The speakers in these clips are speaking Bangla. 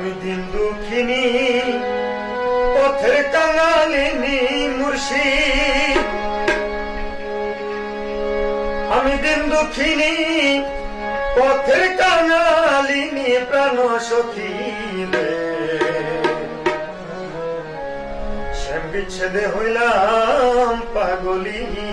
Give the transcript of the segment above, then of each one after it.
আমি দিন দুঃখিনী, পথের টাঙালিনী মুর্শি। আমি দিন দুঃখিনী, পথের কাঙালিনী প্রাণ সখী সে বিচ্ছেদে হইলাম পাগলিনী।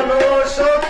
মানুষ